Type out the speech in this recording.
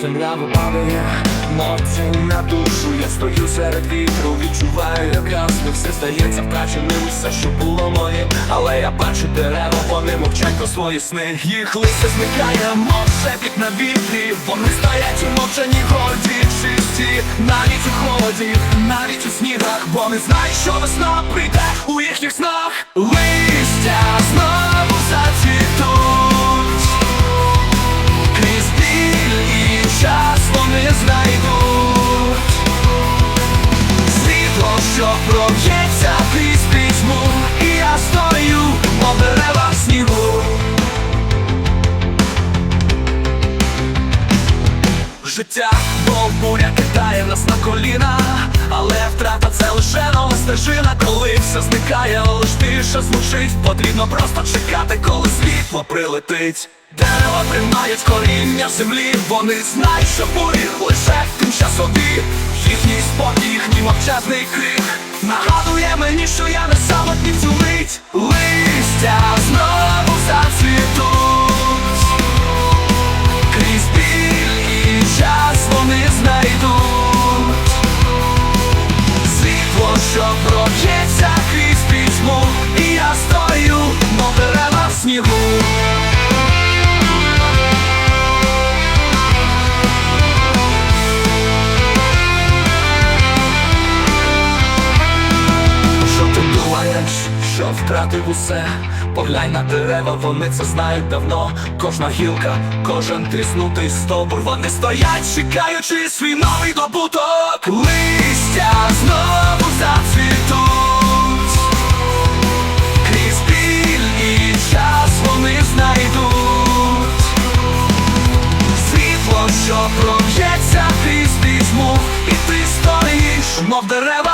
Темрява падає, мовці на душу. Я стою серед вітру, відчуваю, як гасне Все здається втраченим, все, що було моє Але я бачу дерева, вони мовчать про свої сни. Їх листя зникає, мов шепіт на вітрі. Вони стоять у мовчані горді, чисті Навіть у холоді, навіть у снігах. Бо не знають, що весна прийде у їхніх снах. Листя Проб'ється крізь пітьму І я снігу. Життя, мов буря кидає нас на коліна Але втрата це лише нова стежина Коли все зникає, лиш тиша звучить. Потрібно просто чекати, коли світло прилетить. Дерева тримають коріння землі Вони знають, що бурі лише тимчасові Їхній спокій, їхній мовчазний крик. Нагадує мені, що я не самотній цю мить. Листя знову зацвітуть. Крізь біль і час вони знайдуть. Світло, що проб'ється крізь що втратив усе? Поглянь на дерева, вони це знають давно. Кожна гілка, кожен тріснутий стовбур Вони стоять, чекаючи свій новий добуток. Листя знову зацвітуть. Мов дерева